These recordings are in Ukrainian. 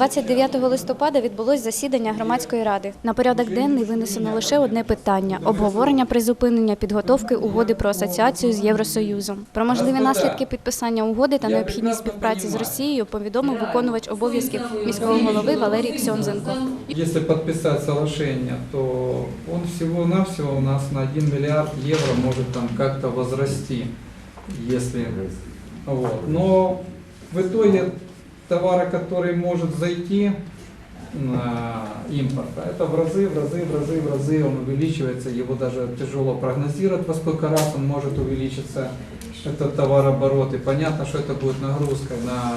29 листопада відбулось засідання громадської ради. На порядок денний винесено лише одне питання обговорення призупинення підготовки угоди про асоціацію з Євросоюзом. Про можливі наслідки підписання угоди та необхідність співпраці з Росією повідомив виконувач обов'язків міського голови Валерій Ксьонзенко. Если подписать соглашение, то он всего-навсего у нас на 1 миллиард евро может там как-то возрасти, если... Вот. Но в итоге товара, который может зайти на импорта, это в разы, в разы, в разы, в разы он увеличивается, его даже тяжело прогнозировать, во сколько раз он может увеличиться, этот товарооборот. И понятно, что это будет нагрузкой на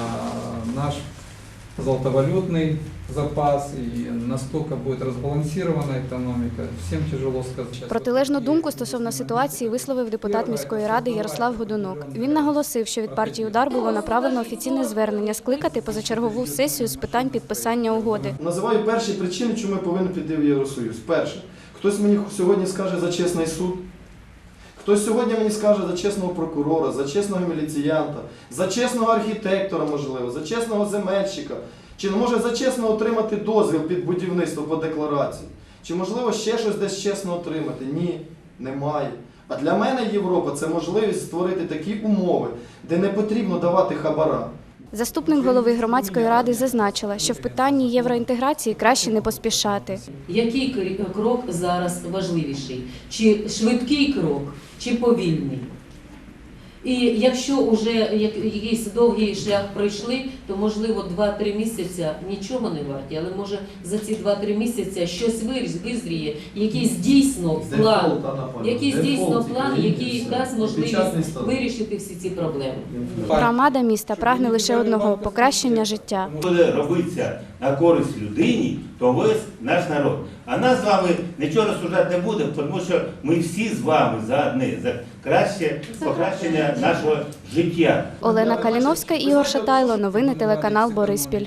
наш золотовалютный запас и настолько будет разбалансирована экономика, всем тяжело сказать. Протилежну думку стосовно ситуації висловив депутат міської ради Ярослав Годунок. Він наголосив, що від партії удар було направлено офіційне звернення скликати позачергову сесію з питань підписання угоди. Називаю перші причини, чому ми повинні піти в Євросоюз. Перше, хтось мені сьогодні скаже за чесний суд, хтось сьогодні мені скаже за чесного прокурора, за чесного міліціянта, за чесного архітектора, можливо, за чесного земельщика, чи може за чесно отримати дозвіл під будівництво по декларації, чи можливо ще щось десь чесно отримати. Ні, немає. А для мене Європа це можливість створити такі умови, де не потрібно давати хабара. Заступник голови громадської ради зазначила, що в питанні євроінтеграції краще не поспішати. Який кр- крок зараз важливіший? Чи швидкий крок, чи повільний? І якщо вже як- якийсь довгий шлях пройшли, то можливо 2-3 місяці нічого не варті, але може за ці 2-3 місяці щось визріє, якийсь дійсно план, якийсь дійсно план, який дасть можливість вирішити всі ці проблеми. Громада міста прагне лише одного покращення життя. буде робитися на користь людині, то весь наш народ. А нас з вами нічого розсуждати не буде, тому що ми всі з вами за одне, за краще покращення нашого життя. Олена Каліновська, Ігор Шатайло. Новини телеканал Бориспіль.